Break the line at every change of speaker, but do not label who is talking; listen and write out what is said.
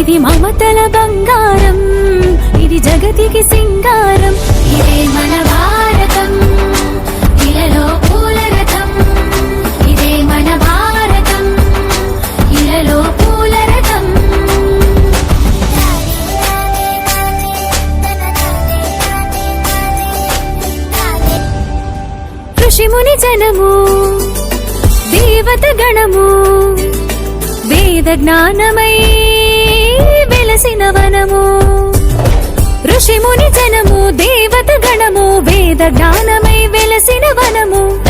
ఇది మమతల బంగారం. ఇది జగతికి సింగారం. ఇదే మన భారతం. ఇలలో పూల రథం. ఇదే మన భారతం. ఇలలో పూల రథం. ఋషిముని జనము దేవత గణము వేద జ్ఞానమై వనము ఋషిముని జనము దేవత గణము వేద జ్ఞానమై వెలసిన వనము.